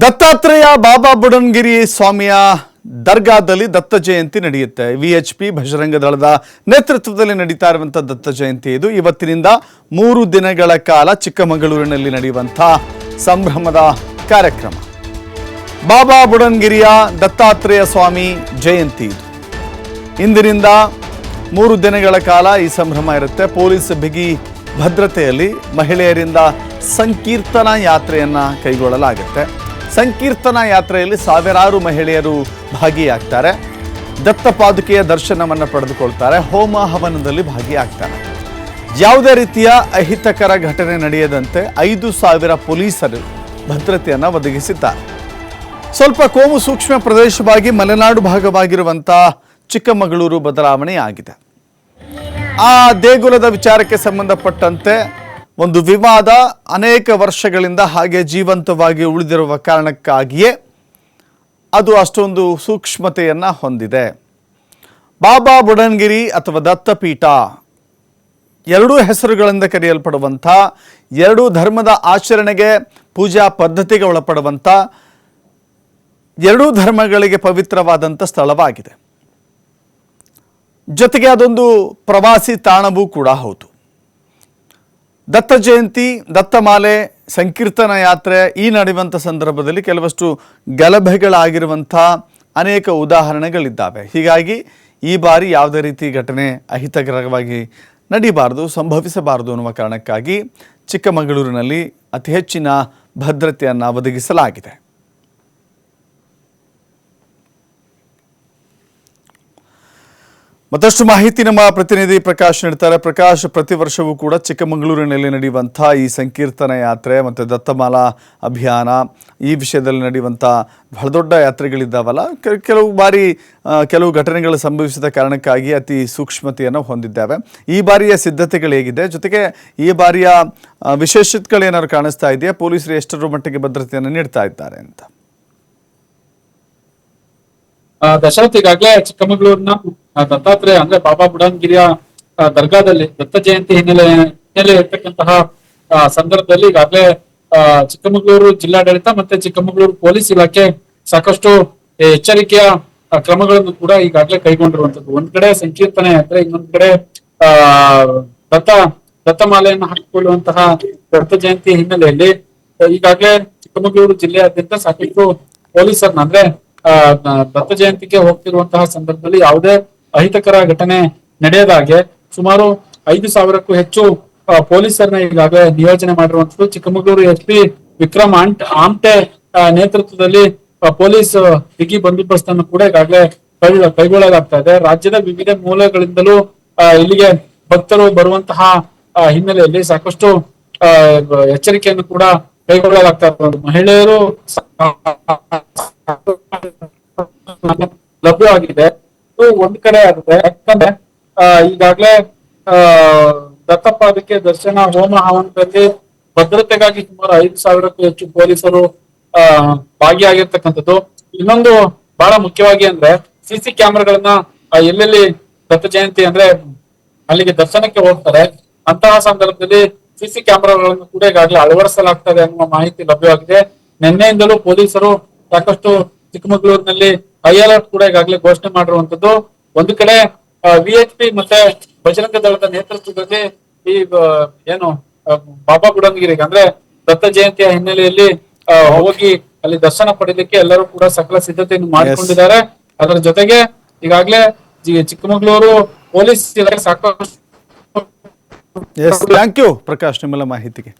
ದತ್ತಾತ್ರೇಯ ಬಾಬಾ ಬುಡನ್ಗಿರಿ ಸ್ವಾಮಿಯ ದರ್ಗಾದಲ್ಲಿ ದತ್ತ ಜಯಂತಿ ನಡೆಯುತ್ತೆ. V H P Bajrang ದಳದ ನೇತೃತ್ವದಲ್ಲಿ ನಡೀತಾ ಇರುವಂಥ ದತ್ತ ಜಯಂತಿ ಇದು. ಇವತ್ತಿನಿಂದ ಮೂರು ದಿನಗಳ ಕಾಲ ಚಿಕ್ಕಮಗಳೂರಿನಲ್ಲಿ ನಡೆಯುವಂಥ ಸಂಭ್ರಮದ ಕಾರ್ಯಕ್ರಮ. ಬಾಬಾ ಬುಡನ್ಗಿರಿಯ ದತ್ತಾತ್ರೇಯ ಸ್ವಾಮಿ ಜಯಂತಿ ಇದು. ಇಂದಿನಿಂದ ಮೂರು ದಿನಗಳ ಕಾಲ ಈ ಸಂಭ್ರಮ ಇರುತ್ತೆ. ಪೊಲೀಸ್ ಬಿಗಿ ಭದ್ರತೆಯಲ್ಲಿ ಮಹಿಳೆಯರಿಂದ ಸಂಕೀರ್ತನ ಯಾತ್ರೆಯನ್ನು ಕೈಗೊಳ್ಳಲಾಗುತ್ತೆ. ಸಂಕೀರ್ತನ ಯಾತ್ರೆಯಲ್ಲಿ ಸಾವಿರಾರು ಮಹಿಳೆಯರು ಭಾಗಿಯಾಗ್ತಾರೆ. ದತ್ತ ಪಾದುಕೆಯ ದರ್ಶನವನ್ನು ಪಡೆದುಕೊಳ್ತಾರೆ. ಹೋಮ ಹವನದಲ್ಲಿ ಭಾಗಿಯಾಗ್ತಾರೆ. ಯಾವುದೇ ರೀತಿಯ ಅಹಿತಕರ ಘಟನೆ ನಡೆಯದಂತೆ ಐದು ಸಾವಿರ ಪೊಲೀಸರು ಭದ್ರತೆಯನ್ನು ಒದಗಿಸಿದ್ದಾರೆ. ಸ್ವಲ್ಪ ಕೋಮು ಸೂಕ್ಷ್ಮ ಪ್ರದೇಶವಾಗಿ ಮಲೆನಾಡು ಭಾಗವಾಗಿರುವಂಥ ಚಿಕ್ಕಮಗಳೂರು ಬದಲಾವಣೆಯಾಗಿದೆ. ಆ ದೇಗುಲದ ವಿಚಾರಕ್ಕೆ ಸಂಬಂಧಪಟ್ಟಂತೆ ಒಂದು ವಿವಾದ ಅನೇಕ ವರ್ಷಗಳಿಂದ ಹಾಗೆ ಜೀವಂತವಾಗಿ ಉಳಿದಿರುವ ಕಾರಣಕ್ಕಾಗಿಯೇ ಅದು ಅಷ್ಟೊಂದು ಸೂಕ್ಷ್ಮತೆಯನ್ನು ಹೊಂದಿದೆ. ಬಾಬಾ ಬುಡನ್ಗಿರಿ ಅಥವಾ ದತ್ತಪೀಠ ಎರಡೂ ಹೆಸರುಗಳಿಂದ ಕರೆಯಲ್ಪಡುವಂಥ, ಎರಡೂ ಧರ್ಮದ ಆಚರಣೆಗೆ ಪೂಜಾ ಪದ್ಧತಿಗೆ ಒಳಪಡುವಂಥ, ಎರಡೂ ಧರ್ಮಗಳಿಗೆ ಪವಿತ್ರವಾದಂಥ ಸ್ಥಳವಾಗಿದೆ. ಜೊತೆಗೆ ಅದೊಂದು ಪ್ರವಾಸಿ ತಾಣವೂ ಕೂಡ ಹೌದು. ದತ್ತ ಜಯಂತಿ ದತ್ತಮಾಲೆ ಸಂಕೀರ್ತನ ಯಾತ್ರೆ ಈ ನಡೆಯುವಂಥ ಸಂದರ್ಭದಲ್ಲಿ ಕೆಲವಷ್ಟು ಗಲಭೆಗಳಾಗಿರುವಂಥ ಅನೇಕ ಉದಾಹರಣೆಗಳಿದ್ದಾವೆ. ಹೀಗಾಗಿ ಈ ಬಾರಿ ಯಾವುದೇ ರೀತಿ ಘಟನೆ ಅಹಿತಕರವಾಗಿ ನಡೀಬಾರದು, ಸಂಭವಿಸಬಾರದು ಅನ್ನುವ ಕಾರಣಕ್ಕಾಗಿ ಚಿಕ್ಕಮಗಳೂರಿನಲ್ಲಿ ಅತಿ ಹೆಚ್ಚಿನ ಭದ್ರತೆಯನ್ನು ಒದಗಿಸಲಾಗಿದೆ. ಮತ್ತಷ್ಟು ಮಾಹಿತಿ ನಮ್ಮ ಪ್ರತಿನಿಧಿ ಪ್ರಕಾಶ್ ನೀಡ್ತಾರೆ. ಪ್ರಕಾಶ್, ಪ್ರತಿ ವರ್ಷವೂ ಕೂಡ ಚಿಕ್ಕಮಗಳೂರಿನಲ್ಲಿ ನಡೆಯುವಂಥ ಈ ಸಂಕೀರ್ತನ ಯಾತ್ರೆ ಮತ್ತು ದತ್ತಮಾಲಾ ಅಭಿಯಾನ ಈ ವಿಷಯದಲ್ಲಿ ನಡೆಯುವಂಥ ಬಹಳ ದೊಡ್ಡ ಯಾತ್ರೆಗಳಿದ್ದಾವಲ್ಲ. ಕೆಲವು ಬಾರಿ ಕೆಲವು ಘಟನೆಗಳು ಸಂಭವಿಸಿದ ಕಾರಣಕ್ಕಾಗಿ ಅತಿ ಸೂಕ್ಷ್ಮತೆಯನ್ನು ಹೊಂದಿದ್ದಾವೆ. ಈ ಬಾರಿಯ ಸಿದ್ಧತೆಗಳು ಹೇಗಿದೆ? ಜೊತೆಗೆ ಈ ಬಾರಿಯ ವಿಶೇಷತೆಗಳೇನಾದ್ರು ಕಾಣಿಸ್ತಾ ಇದೆಯಾ? ಪೊಲೀಸರು ಎಷ್ಟರ ಮಟ್ಟಿಗೆ ಭದ್ರತೆಯನ್ನು ನೀಡ್ತಾ ಇದ್ದಾರೆ ಅಂತ. ದಶರಥ್ ಈಗಾಗಲೇ ಚಿಕ್ಕಮಗಳೂರಿನ ದತ್ತಾತ್ರೇಯ, ಅಂದ್ರೆ ಬಾಬಾ ಬುಡನ್ಗಿರಿಯ ದರ್ಗಾದಲ್ಲಿ, ದತ್ತ ಜಯಂತಿ ಹಿನ್ನೆಲೆ ಹಿನ್ನೆಲೆ ಇರ್ತಕ್ಕಂತಹ ಸಂದರ್ಭದಲ್ಲಿ ಈಗಾಗಲೇ ಚಿಕ್ಕಮಗಳೂರು ಜಿಲ್ಲಾಡಳಿತ ಮತ್ತೆ ಚಿಕ್ಕಮಗಳೂರು ಪೊಲೀಸ್ ಇಲಾಖೆ ಸಾಕಷ್ಟು ಎಚ್ಚರಿಕೆಯ ಕ್ರಮಗಳನ್ನು ಕೂಡ ಈಗಾಗಲೇ ಕೈಗೊಂಡಿರುವಂತದ್ದು ಒಂದ್ ಕಡೆ ಸಂಕೀರ್ತನೆ ಅಂದ್ರೆ ಇನ್ನೊಂದ್ ಕಡೆ, ಆ, ದತ್ತ, ದತ್ತಮಾಲೆಯನ್ನು ಹಾಕಿಕೊಳ್ಳುವಂತಹ ದತ್ತ ಜಯಂತಿ ಹಿನ್ನೆಲೆಯಲ್ಲಿ, ಈಗಾಗಲೇ ಚಿಕ್ಕಮಗಳೂರು ಜಿಲ್ಲೆಯಾದ್ಯಂತ ಸಾಕಷ್ಟು ಪೊಲೀಸರನ್ನ, ಅಂದ್ರೆ ದತ್ತ ಜಯಂತಿಗೆ ಹೋಗ್ತಿರುವಂತಹ ಸಂದರ್ಭದಲ್ಲಿ ಯಾವುದೇ ಅಹಿತಕರ ಘಟನೆ ನಡೆಯದಾಗೆ ಸುಮಾರು ಐದು ಸಾವಿರಕ್ಕೂ ಹೆಚ್ಚು ಪೊಲೀಸರನ್ನ ಈಗಾಗಲೇ ನಿಯೋಜನೆ ಮಾಡಿರುವಂತದ್ದು ಚಿಕ್ಕಮಗಳೂರು ಎಸ್ ಪಿ ವಿಕ್ರಮ್ ಆಂಟ್, ಆಮ್ಟೆ ನೇತೃತ್ವದಲ್ಲಿ ಪೊಲೀಸ್ ಬಿಗಿ ಬಂದೋಬಸ್ತನ್ನು ಕೂಡ ಈಗಾಗಲೇ ಕೈಗೊಳ್ಳಲಾಗ್ತಾ ಇದೆ. ರಾಜ್ಯದ ವಿವಿಧ ಮೂಲಗಳಿಂದಲೂ ಇಲ್ಲಿಗೆ ಭಕ್ತರು ಬರುವಂತಹ ಹಿನ್ನೆಲೆಯಲ್ಲಿ ಸಾಕಷ್ಟು ಎಚ್ಚರಿಕೆಯನ್ನು ಕೂಡ ಕೈಗೊಳ್ಳಲಾಗ್ತಾ ಇರೋದು ಮಹಿಳೆಯರು ಲಭ್ಯವಾಗಿದೆ. ಒಂದ್ ಕಡೆ ಆಗುತ್ತೆ. ಯಾಕಂದ್ರೆ ಈಗಾಗ್ಲೇ, ಆ ದತ್ತಪಾದಕ್ಕೆ ದರ್ಶನ ಹೋಮ ಹವನದಲ್ಲಿ ಭದ್ರತೆಗಾಗಿ ಸುಮಾರು ಐದು ಸಾವಿರಕ್ಕೂ ಹೆಚ್ಚು ಪೊಲೀಸರು, ಆ, ಭಾಗಿಯಾಗಿರ್ತಕ್ಕಂಥದ್ದು. ಇನ್ನೊಂದು ಬಹಳ ಮುಖ್ಯವಾಗಿ ಅಂದ್ರೆ ಸಿಸಿ ಕ್ಯಾಮೆರಾಗಳನ್ನ ಎಲ್ಲೆಲ್ಲಿ ದತ್ತ ಜಯಂತಿ ಅಂದ್ರೆ ಅಲ್ಲಿಗೆ ದರ್ಶನಕ್ಕೆ ಹೋಗ್ತಾರೆ. ಅಂತಹ ಸಂದರ್ಭದಲ್ಲಿ ಸಿಸಿ ಕ್ಯಾಮೆರಾಗಳನ್ನು ಕೂಡ ಈಗಾಗಲೇ ಅಳವಡಿಸಲಾಗ್ತದೆ ಅನ್ನುವ ಮಾಹಿತಿ ಲಭ್ಯವಾಗಿದೆ. ನಿನ್ನೆಯಿಂದಲೂ ಪೊಲೀಸರು ಸಾಕಷ್ಟು ಚಿಕ್ಕಮಗಳೂರಿನಲ್ಲಿ ಹೈ ಅಲರ್ಟ್ ಕೂಡ ಈಗಾಗಲೇ ಘೋಷಣೆ ಮಾಡಿರುವಂತದ್ದು. ಒಂದು ಕಡೆ ವಿ ಎಚ್ ಪಿ ಮತ್ತೆ ಬಜರಂಗ ದಳದ ನೇತೃತ್ವದಲ್ಲಿ ಈ ಏನು ಬಾಬಾ ಬುಡನ್ಗಿರಿಗೆ ಅಂದ್ರೆ ದತ್ತ ಜಯಂತಿಯ ಹಿನ್ನೆಲೆಯಲ್ಲಿ ಹೋಗಿ ಅಲ್ಲಿ ದರ್ಶನ ಪಡೆಯಲಿಕ್ಕೆ ಎಲ್ಲರೂ ಕೂಡ ಸಕಲ ಸಿದ್ಧತೆಯನ್ನು ಮಾಡಿಕೊಂಡಿದ್ದಾರೆ. ಅದರ ಜೊತೆಗೆ ಈಗಾಗಲೇ ಚಿಕ್ಕಮಗಳೂರು ಪೊಲೀಸ್ ಇಲಾಖೆ ಸಾಕಷ್ಟು ಥ್ಯಾಂಕ್ ಯು ಪ್ರಕಾಶ್ ನಿಮ್ಮೆಲ್ಲ ಮಾಹಿತಿಗೆ.